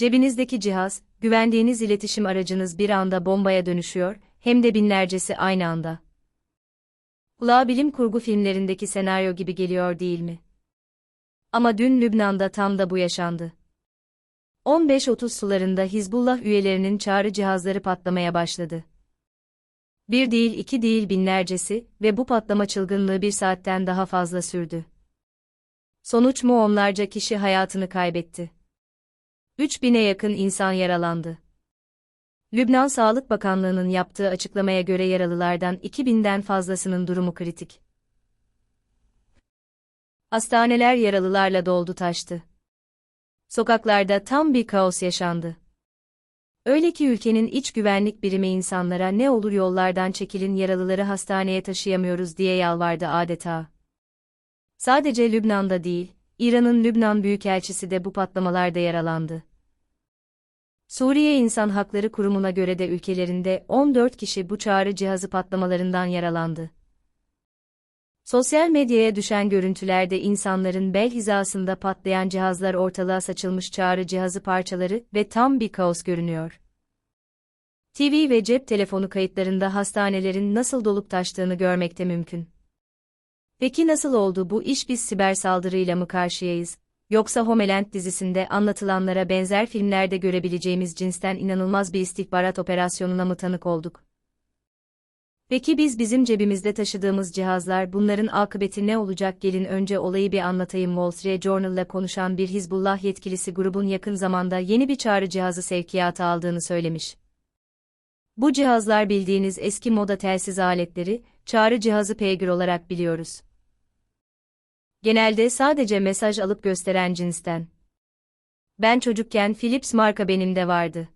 Cebinizdeki cihaz, güvendiğiniz iletişim aracınız bir anda bombaya dönüşüyor, hem de binlercesi aynı anda. Kulağa bilim kurgu filmlerindeki senaryo gibi geliyor değil mi? Ama dün Lübnan'da tam da bu yaşandı. 15-30 sularında Hizbullah üyelerinin çağrı cihazları patlamaya başladı. Bir değil iki değil binlercesi ve bu patlama çılgınlığı bir saatten daha fazla sürdü. Sonuç mu onlarca kişi hayatını kaybetti. 3000'e yakın insan yaralandı. Lübnan Sağlık Bakanlığı'nın yaptığı açıklamaya göre yaralılardan 2000'den fazlasının durumu kritik. Hastaneler yaralılarla doldu taştı. Sokaklarda tam bir kaos yaşandı. Öyle ki ülkenin iç güvenlik birimi insanlara ne olur yollardan çekilin yaralıları hastaneye taşıyamıyoruz diye yalvardı adeta. Sadece Lübnan'da değil, İran'ın Lübnan Büyükelçisi de bu patlamalarda yaralandı. Suriye İnsan Hakları Kurumu'na göre de ülkelerinde 14 kişi bu çağrı cihazı patlamalarından yaralandı. Sosyal medyaya düşen görüntülerde insanların bel hizasında patlayan cihazlar ortalığa saçılmış çağrı cihazı parçaları ve tam bir kaos görünüyor. TV ve cep telefonu kayıtlarında hastanelerin nasıl dolup taştığını görmekte mümkün. Peki nasıl oldu bu iş biz siber saldırıyla mı karşıyayız? Yoksa Homeland dizisinde anlatılanlara benzer filmlerde görebileceğimiz cinsten inanılmaz bir istihbarat operasyonuna mı tanık olduk? Peki biz bizim cebimizde taşıdığımız cihazlar bunların akıbeti ne olacak gelin önce olayı bir anlatayım Wall Street Journal'la konuşan bir Hizbullah yetkilisi grubun yakın zamanda yeni bir çağrı cihazı sevkiyata aldığını söylemiş. Bu cihazlar bildiğiniz eski moda telsiz aletleri, çağrı cihazı peygir olarak biliyoruz. Genelde sadece mesaj alıp gösteren cinsten. Ben çocukken Philips marka benim de vardı.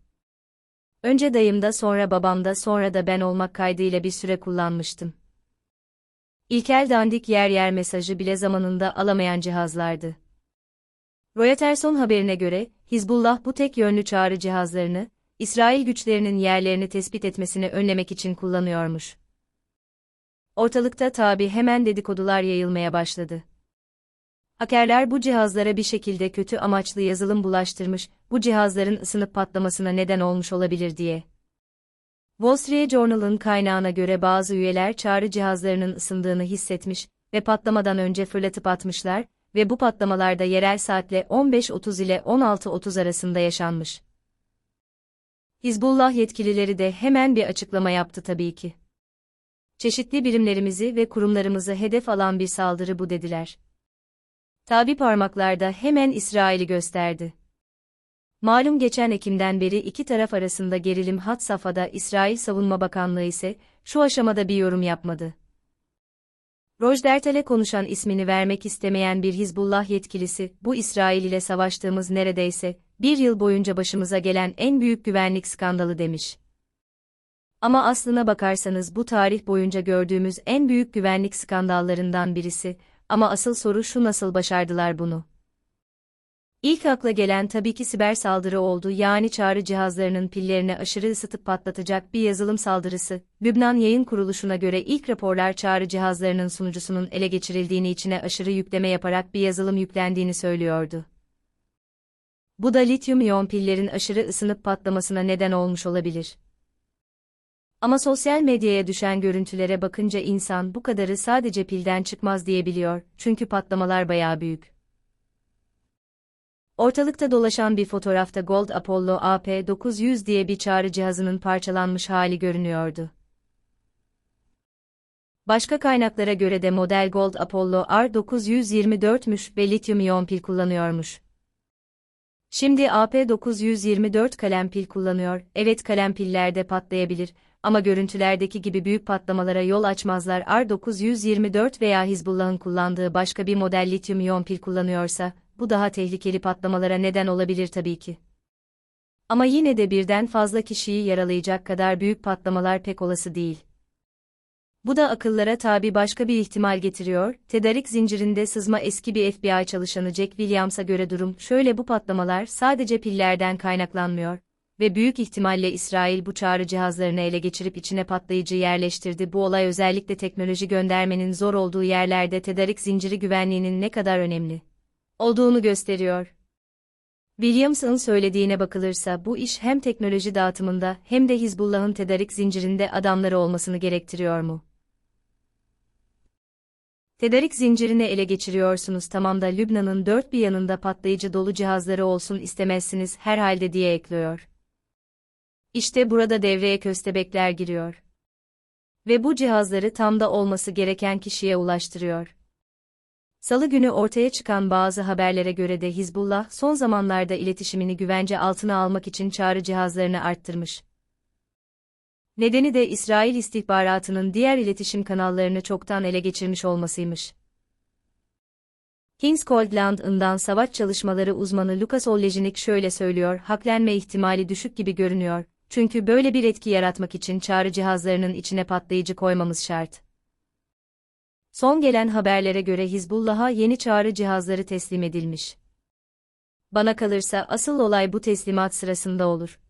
Önce dayımda sonra babamda sonra da ben olmak kaydıyla bir süre kullanmıştım. İlkel dandik yer yer mesajı bile zamanında alamayan cihazlardı. Reuters'un haberine göre, Hizbullah bu tek yönlü çağrı cihazlarını, İsrail güçlerinin yerlerini tespit etmesini önlemek için kullanıyormuş. Ortalıkta tabi hemen dedikodular yayılmaya başladı. Hakerler bu cihazlara bir şekilde kötü amaçlı yazılım bulaştırmış, bu cihazların ısınıp patlamasına neden olmuş olabilir diye. Wall Street Journal'ın kaynağına göre bazı üyeler çağrı cihazlarının ısındığını hissetmiş ve patlamadan önce fırlatıp atmışlar ve bu patlamalarda yerel saatle 15.30 ile 16.30 arasında yaşanmış. Hizbullah yetkilileri de hemen bir açıklama yaptı tabii ki. Çeşitli birimlerimizi ve kurumlarımızı hedef alan bir saldırı bu dediler. Tabi parmaklarda hemen İsrail'i gösterdi. Malum geçen Ekim'den beri iki taraf arasında gerilim hat safhada İsrail Savunma Bakanlığı ise şu aşamada bir yorum yapmadı. Rojdertal'e konuşan ismini vermek istemeyen bir Hizbullah yetkilisi, bu İsrail ile savaştığımız neredeyse, bir yıl boyunca başımıza gelen en büyük güvenlik skandalı demiş. Ama aslına bakarsanız bu tarih boyunca gördüğümüz en büyük güvenlik skandallarından birisi, ama asıl soru şu nasıl başardılar bunu? İlk akla gelen tabii ki siber saldırı oldu yani çağrı cihazlarının pillerini aşırı ısıtıp patlatacak bir yazılım saldırısı. Lübnan Yayın Kuruluşu'na göre ilk raporlar çağrı cihazlarının sunucusunun ele geçirildiğini içine aşırı yükleme yaparak bir yazılım yüklendiğini söylüyordu. Bu da lityum iyon pillerin aşırı ısınıp patlamasına neden olmuş olabilir. Ama sosyal medyaya düşen görüntülere bakınca insan bu kadarı sadece pilden çıkmaz diyebiliyor, çünkü patlamalar bayağı büyük. Ortalıkta dolaşan bir fotoğrafta Gold Apollo AP900 diye bir çağrı cihazının parçalanmış hali görünüyordu. Başka kaynaklara göre de model Gold Apollo R924'müş ve lityum iyon pil kullanıyormuş. Şimdi AP924 kalem pil kullanıyor. Evet kalem piller de patlayabilir ama görüntülerdeki gibi büyük patlamalara yol açmazlar. R924 veya Hizbullah'ın kullandığı başka bir model lityum iyon pil kullanıyorsa, bu daha tehlikeli patlamalara neden olabilir tabii ki. Ama yine de birden fazla kişiyi yaralayacak kadar büyük patlamalar pek olası değil. Bu da akıllara tabi başka bir ihtimal getiriyor. Tedarik zincirinde sızma eski bir FBI çalışanı Jack Williams'a göre durum şöyle bu patlamalar sadece pillerden kaynaklanmıyor ve büyük ihtimalle İsrail bu çağrı cihazlarını ele geçirip içine patlayıcı yerleştirdi. Bu olay özellikle teknoloji göndermenin zor olduğu yerlerde tedarik zinciri güvenliğinin ne kadar önemli olduğunu gösteriyor. Williams'ın söylediğine bakılırsa bu iş hem teknoloji dağıtımında hem de Hizbullah'ın tedarik zincirinde adamları olmasını gerektiriyor mu? Tedarik zincirini ele geçiriyorsunuz tamam da Lübnan'ın dört bir yanında patlayıcı dolu cihazları olsun istemezsiniz herhalde diye ekliyor. İşte burada devreye köstebekler giriyor. Ve bu cihazları tam da olması gereken kişiye ulaştırıyor. Salı günü ortaya çıkan bazı haberlere göre de Hizbullah son zamanlarda iletişimini güvence altına almak için çağrı cihazlarını arttırmış. Nedeni de İsrail istihbaratının diğer iletişim kanallarını çoktan ele geçirmiş olmasıymış. King's Cold Land'ından savaş çalışmaları uzmanı Lucas Olejnik şöyle söylüyor, haklenme ihtimali düşük gibi görünüyor, çünkü böyle bir etki yaratmak için çağrı cihazlarının içine patlayıcı koymamız şart. Son gelen haberlere göre Hizbullah'a yeni çağrı cihazları teslim edilmiş. Bana kalırsa asıl olay bu teslimat sırasında olur.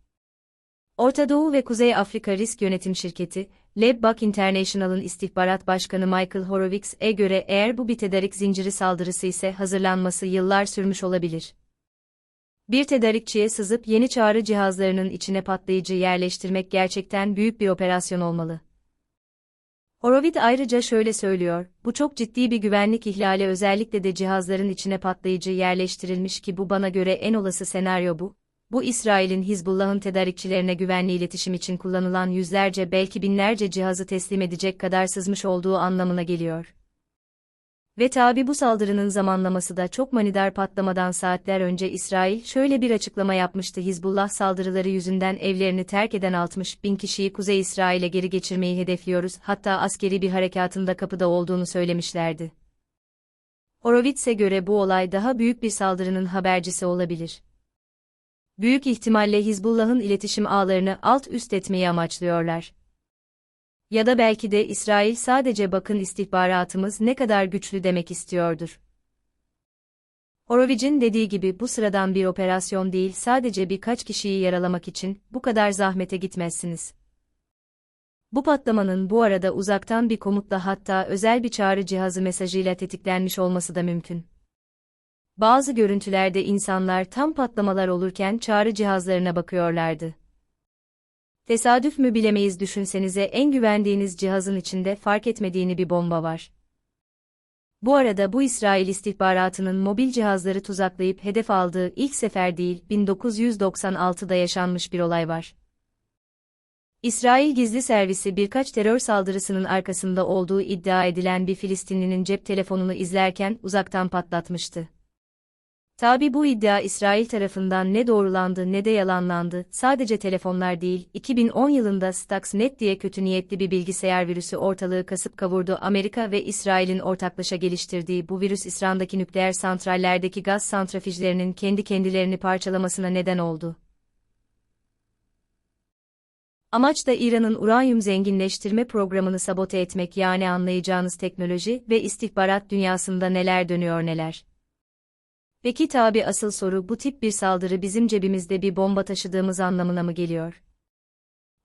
Orta Doğu ve Kuzey Afrika Risk Yönetim Şirketi, Lebbak International'ın istihbarat başkanı Michael Horowitz'e göre eğer bu bir tedarik zinciri saldırısı ise hazırlanması yıllar sürmüş olabilir. Bir tedarikçiye sızıp yeni çağrı cihazlarının içine patlayıcı yerleştirmek gerçekten büyük bir operasyon olmalı. Horowitz ayrıca şöyle söylüyor, bu çok ciddi bir güvenlik ihlali özellikle de cihazların içine patlayıcı yerleştirilmiş ki bu bana göre en olası senaryo bu. Bu İsrail'in Hizbullah'ın tedarikçilerine güvenli iletişim için kullanılan yüzlerce belki binlerce cihazı teslim edecek kadar sızmış olduğu anlamına geliyor. Ve tabi bu saldırının zamanlaması da çok manidar patlamadan saatler önce İsrail şöyle bir açıklama yapmıştı Hizbullah saldırıları yüzünden evlerini terk eden 60 bin kişiyi Kuzey İsrail'e geri geçirmeyi hedefliyoruz hatta askeri bir harekatında kapıda olduğunu söylemişlerdi. Horowitz'e göre bu olay daha büyük bir saldırının habercisi olabilir. Büyük ihtimalle Hizbullah'ın iletişim ağlarını alt üst etmeyi amaçlıyorlar. Ya da belki de İsrail sadece bakın istihbaratımız ne kadar güçlü demek istiyordur. Horowitz'in dediği gibi bu sıradan bir operasyon değil sadece birkaç kişiyi yaralamak için bu kadar zahmete gitmezsiniz. Bu patlamanın bu arada uzaktan bir komutla hatta özel bir çağrı cihazı mesajıyla tetiklenmiş olması da mümkün. Bazı görüntülerde insanlar tam patlamalar olurken çağrı cihazlarına bakıyorlardı. Tesadüf mü bilemeyiz düşünsenize en güvendiğiniz cihazın içinde fark etmediğini bir bomba var. Bu arada bu İsrail istihbaratının mobil cihazları tuzaklayıp hedef aldığı ilk sefer değil 1996'da yaşanmış bir olay var. İsrail gizli servisi birkaç terör saldırısının arkasında olduğu iddia edilen bir Filistinlinin cep telefonunu izlerken uzaktan patlatmıştı. Tabi bu iddia İsrail tarafından ne doğrulandı ne de yalanlandı, sadece telefonlar değil, 2010 yılında Stuxnet diye kötü niyetli bir bilgisayar virüsü ortalığı kasıp kavurdu. Amerika ve İsrail'in ortaklaşa geliştirdiği bu virüs İsrail'deki nükleer santrallerdeki gaz santrafijlerinin kendi kendilerini parçalamasına neden oldu. Amaç da İran'ın uranyum zenginleştirme programını sabote etmek yani anlayacağınız teknoloji ve istihbarat dünyasında neler dönüyor neler. Peki tabi asıl soru bu tip bir saldırı bizim cebimizde bir bomba taşıdığımız anlamına mı geliyor?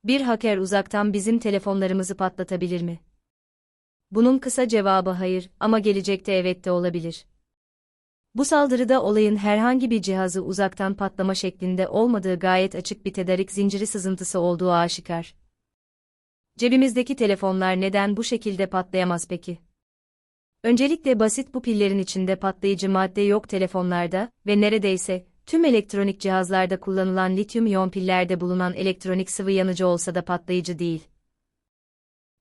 Bir hacker uzaktan bizim telefonlarımızı patlatabilir mi? Bunun kısa cevabı hayır ama gelecekte evet de olabilir. Bu saldırıda olayın herhangi bir cihazı uzaktan patlama şeklinde olmadığı gayet açık bir tedarik zinciri sızıntısı olduğu aşikar. Cebimizdeki telefonlar neden bu şekilde patlayamaz peki? Öncelikle basit bu pillerin içinde patlayıcı madde yok telefonlarda ve neredeyse tüm elektronik cihazlarda kullanılan lityum iyon pillerde bulunan elektronik sıvı yanıcı olsa da patlayıcı değil.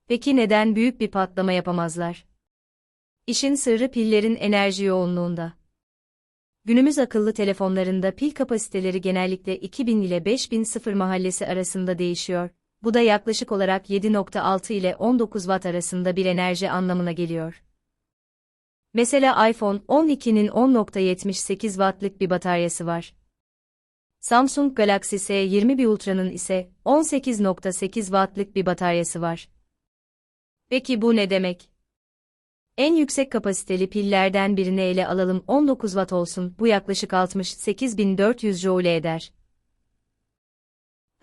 Peki neden büyük bir patlama yapamazlar? İşin sırrı pillerin enerji yoğunluğunda. Günümüz akıllı telefonlarında pil kapasiteleri genellikle 2000 ile 5000 sıfır mahallesi arasında değişiyor. Bu da yaklaşık olarak 7.6 ile 19 watt arasında bir enerji anlamına geliyor. Mesela iPhone 12'nin 10.78 wattlık bir bataryası var. Samsung Galaxy S21 Ultra'nın ise 18.8 wattlık bir bataryası var. Peki bu ne demek? En yüksek kapasiteli pillerden birini ele alalım 19 watt olsun, bu yaklaşık 68.400 joule eder.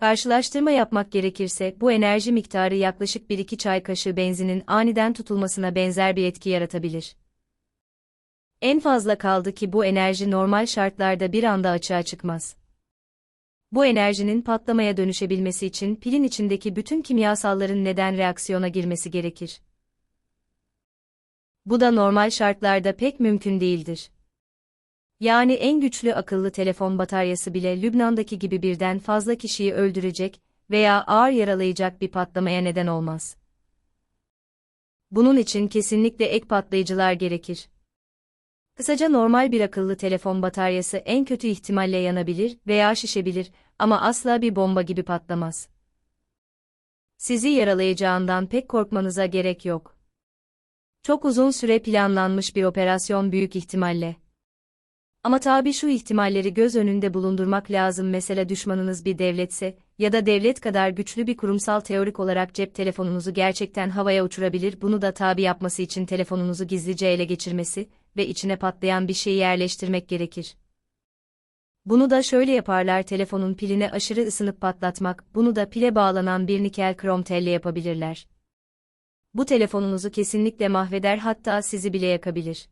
Karşılaştırma yapmak gerekirse bu enerji miktarı yaklaşık 1-2 çay kaşığı benzinin aniden tutulmasına benzer bir etki yaratabilir. En fazla kaldı ki bu enerji normal şartlarda bir anda açığa çıkmaz. Bu enerjinin patlamaya dönüşebilmesi için pilin içindeki bütün kimyasalların neden reaksiyona girmesi gerekir. Bu da normal şartlarda pek mümkün değildir. Yani en güçlü akıllı telefon bataryası bile Lübnan'daki gibi birden fazla kişiyi öldürecek veya ağır yaralayacak bir patlamaya neden olmaz. Bunun için kesinlikle ek patlayıcılar gerekir. Kısaca normal bir akıllı telefon bataryası en kötü ihtimalle yanabilir veya şişebilir ama asla bir bomba gibi patlamaz. Sizi yaralayacağından pek korkmanıza gerek yok. Çok uzun süre planlanmış bir operasyon büyük ihtimalle. Ama tabi şu ihtimalleri göz önünde bulundurmak lazım mesela düşmanınız bir devletse ya da devlet kadar güçlü bir kurumsal teorik olarak cep telefonunuzu gerçekten havaya uçurabilir bunu da tabi yapması için telefonunuzu gizlice ele geçirmesi ve içine patlayan bir şeyi yerleştirmek gerekir. Bunu da şöyle yaparlar telefonun piline aşırı ısınıp patlatmak, bunu da pile bağlanan bir nikel krom telle yapabilirler. Bu telefonunuzu kesinlikle mahveder hatta sizi bile yakabilir.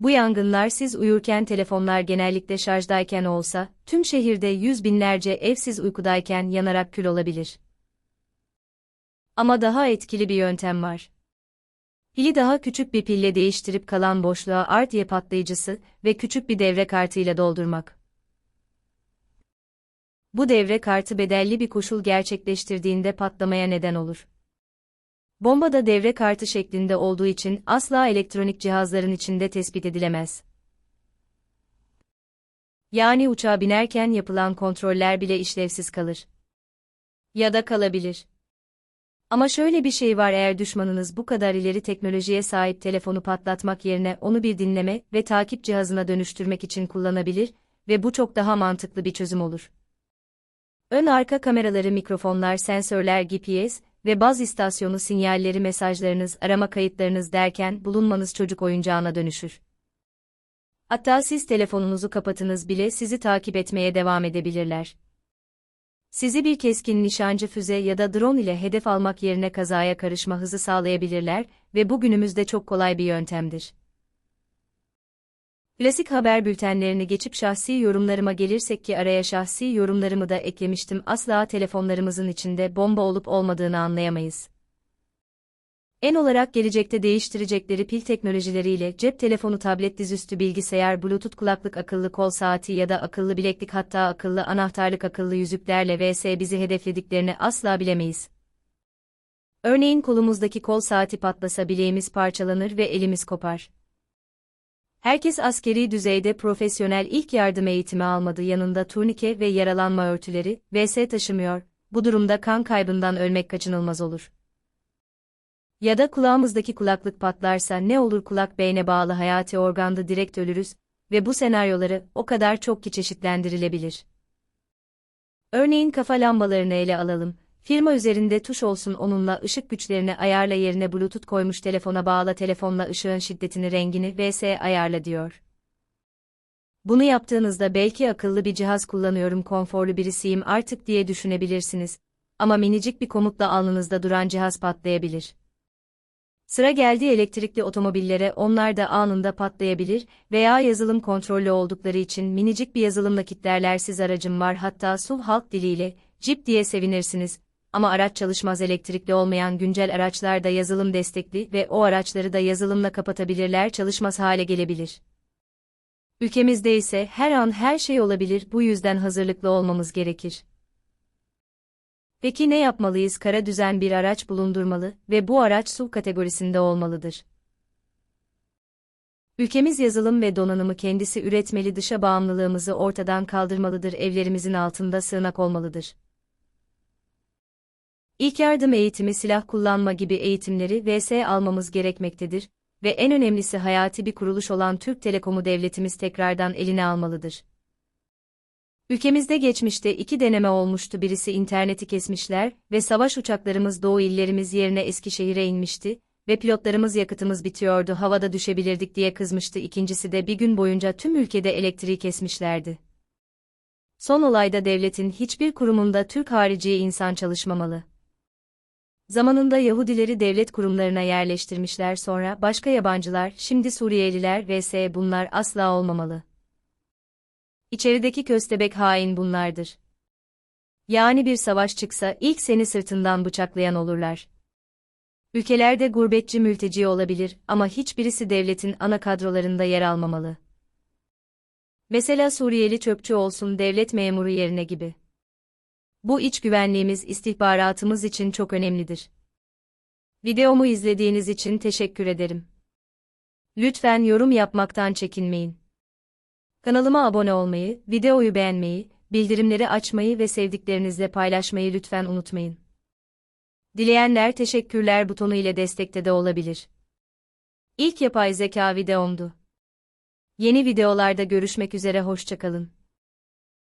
Bu yangınlar siz uyurken telefonlar genellikle şarjdayken olsa, tüm şehirde yüz binlerce evsiz uykudayken yanarak kül olabilir. Ama daha etkili bir yöntem var. Pili daha küçük bir pille değiştirip kalan boşluğa artiye patlayıcısı ve küçük bir devre kartıyla doldurmak. Bu devre kartı bedelli bir koşul gerçekleştirdiğinde patlamaya neden olur. Bomba da devre kartı şeklinde olduğu için asla elektronik cihazların içinde tespit edilemez. Yani uçağa binerken yapılan kontroller bile işlevsiz kalır. Ya da kalabilir. Ama şöyle bir şey var eğer düşmanınız bu kadar ileri teknolojiye sahip telefonu patlatmak yerine onu bir dinleme ve takip cihazına dönüştürmek için kullanabilir ve bu çok daha mantıklı bir çözüm olur. Ön arka kameraları mikrofonlar, sensörler, GPS ve baz istasyonu sinyalleri mesajlarınız, arama kayıtlarınız derken bulunmanız çocuk oyuncağına dönüşür. Hatta siz telefonunuzu kapatınız bile sizi takip etmeye devam edebilirler. Sizi bir keskin nişancı füze ya da drone ile hedef almak yerine kazaya karışma hızı sağlayabilirler ve bu günümüzde çok kolay bir yöntemdir. Klasik haber bültenlerini geçip şahsi yorumlarıma gelirsek ki araya şahsi yorumlarımı da eklemiştim asla telefonlarımızın içinde bomba olup olmadığını anlayamayız. En olarak gelecekte değiştirecekleri pil teknolojileriyle cep telefonu, tablet, dizüstü bilgisayar, bluetooth kulaklık, akıllı kol saati ya da akıllı bileklik hatta akıllı anahtarlık, akıllı yüzüklerle vs bizi hedeflediklerini asla bilemeyiz. Örneğin kolumuzdaki kol saati patlasa bileğimiz parçalanır ve elimiz kopar. Herkes askeri düzeyde profesyonel ilk yardım eğitimi almadı yanında turnike ve yaralanma örtüleri, vs taşımıyor, bu durumda kan kaybından ölmek kaçınılmaz olur. Ya da kulağımızdaki kulaklık patlarsa ne olur kulak beyne bağlı hayati organda direkt ölürüz ve bu senaryoları o kadar çok ki çeşitlendirilebilir. Örneğin kafa lambalarını ele alalım. Firma üzerinde tuş olsun onunla ışık güçlerini ayarla yerine bluetooth koymuş telefona bağla telefonla ışığın şiddetini rengini vs ayarla diyor. Bunu yaptığınızda belki akıllı bir cihaz kullanıyorum konforlu birisiyim artık diye düşünebilirsiniz. Ama minicik bir komutla alnınızda duran cihaz patlayabilir. Sıra geldi elektrikli otomobillere onlar da anında patlayabilir veya yazılım kontrollü oldukları için minicik bir yazılımla kitlerler siz aracım var hatta SUV halk diliyle, Jeep diye sevinirsiniz. Ama araç çalışmaz elektrikli olmayan güncel araçlar da yazılım destekli ve o araçları da yazılımla kapatabilirler çalışmaz hale gelebilir. Ülkemizde ise her an her şey olabilir bu yüzden hazırlıklı olmamız gerekir. Peki ne yapmalıyız? Kara düzen bir araç bulundurmalı ve bu araç SUV kategorisinde olmalıdır. Ülkemiz yazılım ve donanımı kendisi üretmeli dışa bağımlılığımızı ortadan kaldırmalıdır evlerimizin altında sığınak olmalıdır. İlk yardım eğitimi silah kullanma gibi eğitimleri VS almamız gerekmektedir ve en önemlisi hayati bir kuruluş olan Türk Telekom'u devletimiz tekrardan eline almalıdır. Ülkemizde geçmişte iki deneme olmuştu birisi interneti kesmişler ve savaş uçaklarımız doğu illerimiz yerine Eskişehir'e inmişti ve pilotlarımız yakıtımız bitiyordu havada düşebilirdik diye kızmıştı ikincisi de bir gün boyunca tüm ülkede elektriği kesmişlerdi. Son olayda devletin hiçbir kurumunda Türk harici insan çalışmamalı. Zamanında Yahudileri devlet kurumlarına yerleştirmişler sonra başka yabancılar, şimdi Suriyeliler vs bunlar asla olmamalı. İçerideki köstebek hain bunlardır. Yani bir savaş çıksa ilk seni sırtından bıçaklayan olurlar. Ülkelerde gurbetçi mülteci olabilir ama hiçbirisi devletin ana kadrolarında yer almamalı. Mesela Suriyeli çöpçü olsun devlet memuru yerine gibi. Bu iç güvenliğimiz istihbaratımız için çok önemlidir. Videomu izlediğiniz için teşekkür ederim. Lütfen yorum yapmaktan çekinmeyin. Kanalıma abone olmayı, videoyu beğenmeyi, bildirimleri açmayı ve sevdiklerinizle paylaşmayı lütfen unutmayın. Dileyenler teşekkürler butonu ile destekte de olabilir. İlk yapay zeka videomdu. Yeni videolarda görüşmek üzere hoşçakalın.